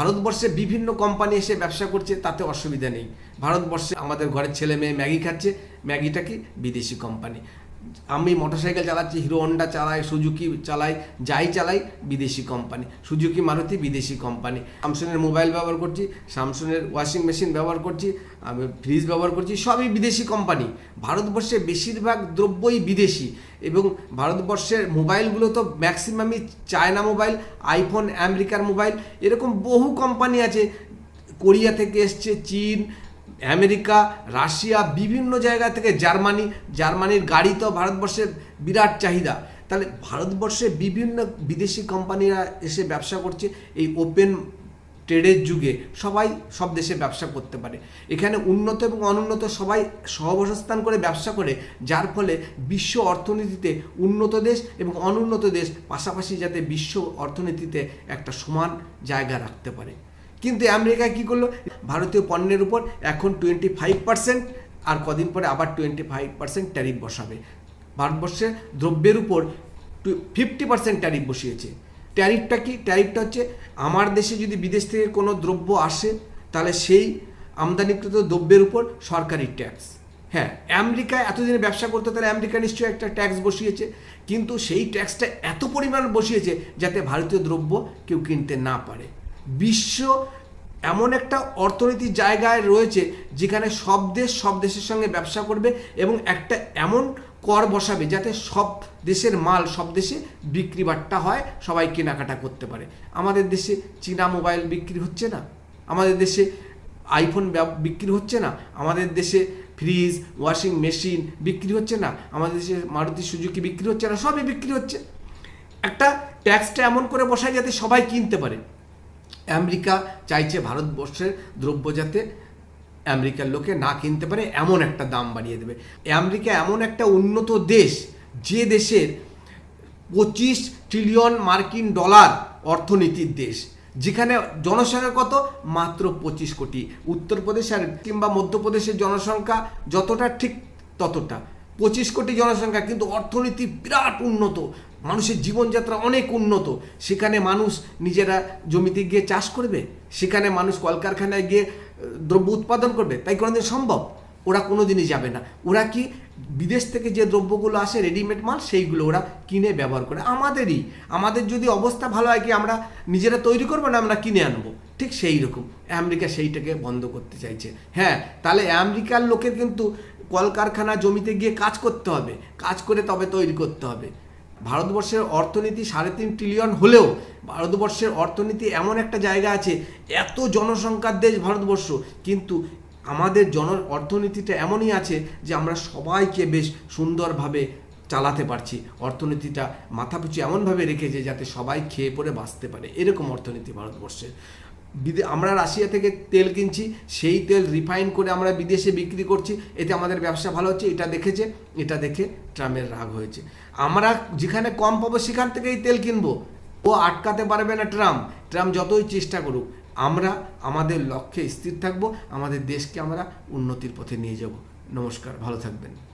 ভারতবর্ষে বিভিন্ন কোম্পানি এসে ব্যবসা করছে, তাতে অসুবিধা নেই। ভারতবর্ষে আমাদের ঘরের ছেলে মেয়ে ম্যাগি খাচ্ছে, ম্যাগিটা কি বিদেশি কোম্পানি আমি মোটরসাইকেল চালাচ্ছি, হিরো হন্ডা চালাই, সুজুকি চালাই, যাই চালাই, বিদেশি কোম্পানি সুজুকি মারুতি বিদেশি কোম্পানি স্যামসুংয়ের মোবাইল ব্যবহার করছি স্যামসুংয়ের ওয়াশিং মেশিন ব্যবহার করছি, আমি ফ্রিজ ব্যবহার করছি, সবই বিদেশি কোম্পানি ভারতবর্ষে বেশিরভাগ দ্রব্যই বিদেশি এবং ভারতবর্ষের মোবাইলগুলো তো ম্যাক্সিমামই চায়না মোবাইল আইফোন আমেরিকার মোবাইল এরকম বহু কোম্পানি আছে। কোরিয়া থেকে এসছে, চীন আমেরিকা, রাশিয়া, বিভিন্ন জায়গা থেকে জার্মানি, জার্মানির গাড়ি তো ভারতবর্ষের বিরাট চাহিদা। তাহলে ভারতবর্ষে বিভিন্ন বিদেশি কোম্পানিরা এসে ব্যবসা করছে এই ওপেন ট্রেডের যুগে। সবাই সব দেশে ব্যবসা করতে পারে। এখানে উন্নত এবং অনুন্নত সবাই সহবস্থান করে ব্যবসা করে, যার ফলে বিশ্ব অর্থনীতিতে উন্নত দেশ এবং অনুন্নত দেশ পাশাপাশি যাতে বিশ্ব অর্থনীতিতে একটা সমান জায়গা রাখতে পারে। কিন্তু আমেরিকা কি করল? ভারতীয় পণ্যের উপর এখন টোয়েন্টি ফাইভ পার্সেন্ট আর কদিন পরে আবার টোয়েন্টি ফাইভ পার্সেন্ট ট্যারিফ বসাবে। ভারতবর্ষে দ্রব্যের উপর টু ফিফটি পার্সেন্ট ট্যারিফ বসিয়েছে। ট্যারিফটা কি? ট্যারিফটা হচ্ছে আমার দেশে যদি বিদেশ থেকে কোনো দ্রব্য আসে, তাহলে সেই আমদানিকৃত দ্রব্যের উপর সরকারি ট্যাক্স হ্যাঁ আমেরিকায় এতদিনে ব্যবসা করতে, তাহলে আমেরিকা নিশ্চয়ই একটা ট্যাক্স বসিয়েছে। কিন্তু সেই ট্যাক্সটা এত পরিমাণ বসিয়েছে যাতে ভারতীয় দ্রব্য কেউ কিনতে না পারে। বিশ্ব এমন একটা অর্থনীতির জায়গায় রয়েছে যেখানে সব দেশ সব দেশের সঙ্গে ব্যবসা করবে এবং একটা এমন কর বসাবে যাতে সব দেশের মাল সব দেশে বিক্রি বাট্টা হয়, সবাই কেনাকাটা করতে পারে। আমাদের দেশে চীনা মোবাইল বিক্রি হচ্ছে না, আমাদের দেশে আইফোন বিক্রি হচ্ছে না, আমাদের দেশে ফ্রিজ, ওয়াশিং মেশিন বিক্রি হচ্ছে না, আমাদের দেশে মারুতি সুজুকি বিক্রি হচ্ছে না, সবই বিক্রি হচ্ছে। একটা ট্যাক্সটা এমন করে বসায় যাতে সবাই কিনতে পারে। আমেরিকা চাইছে ভারতবর্ষের দ্রব্য যাতে আমেরিকার লোকে না কিনতে পারে, এমন একটা দাম বাড়িয়ে দেবে। আমেরিকা এমন একটা উন্নত দেশ, যে দেশের পঁচিশ ট্রিলিয়ন মার্কিন ডলার অর্থনীতির দেশ, যেখানে জনসংখ্যা কত? মাত্র পঁচিশ কোটি। উত্তরপ্রদেশ আর কিংবা মধ্যপ্রদেশের জনসংখ্যা যতটা ঠিক ততটা। পঁচিশ কোটি জনসংখ্যা, কিন্তু অর্থনীতি বিরাট উন্নত। মানুষের জীবনযাত্রা অনেক উন্নত। সেখানে মানুষ নিজেরা জমিতে গিয়ে চাষ করবে, সেখানে মানুষ কলকারখানায় গিয়ে দ্রব্য উৎপাদন করবে, তাই কোনোদিন সম্ভব? ওরা কোনো দিনই যাবে না। ওরা কি বিদেশ থেকে যে দ্রব্যগুলো আসে রেডিমেড মাল, সেইগুলো ওরা কিনে ব্যবহার করে। আমাদেরই। আমাদের যদি অবস্থা ভালো হয় কি, আমরা নিজেরা তৈরি করব না, আমরা কিনে আনব? ঠিক সেই রকম। আমেরিকা সেইটাকে বন্ধ করতে চাইছে। হ্যাঁ তাহলে আমেরিকার লোকের কিন্তু কলকারখানা জমিতে গিয়ে কাজ করতে হবে। কাজ করে তবে তৈরি করতে হবে। ভারতবর্ষের অর্থনীতি সাড়ে তিন ট্রিলিয়ন হলেও ভারতবর্ষের অর্থনীতি এমন একটা জায়গা আছে, এত জনসংখ্যার দেশ ভারতবর্ষ। কিন্তু আমাদের জন, অর্থনীতিটা এমনই আছে যে আমরা সবাইকে বেশ সুন্দরভাবে চালাতে পারছি। অর্থনীতিটা মাথাপিছু এমনভাবে রেখেছে যাতে সবাই খেয়ে পরে বাঁচতে পারে। এরকম অর্থনীতি ভারতবর্ষের। আমরা রাশিয়া থেকে তেল কিনছি, সেই তেল রিফাইন করে আমরা বিদেশে বিক্রি করছি। এতে আমাদের ব্যবসা ভালো হচ্ছে, এটা দেখেছে, এটা দেখে ট্রাম্পের রাগ হয়েছে। আমরা যেখানে কম পাবো, সেখান থেকেই তেল কিনবো। ও আটকাতে পারবে না ট্রাম্প। ট্রাম্প যতই চেষ্টা করুক, আমরা, আমাদের লক্ষ্যে স্থির থাকব, আমাদের দেশকে আমরা উন্নতির পথে নিয়ে যাব। নমস্কার, ভালো থাকবেন।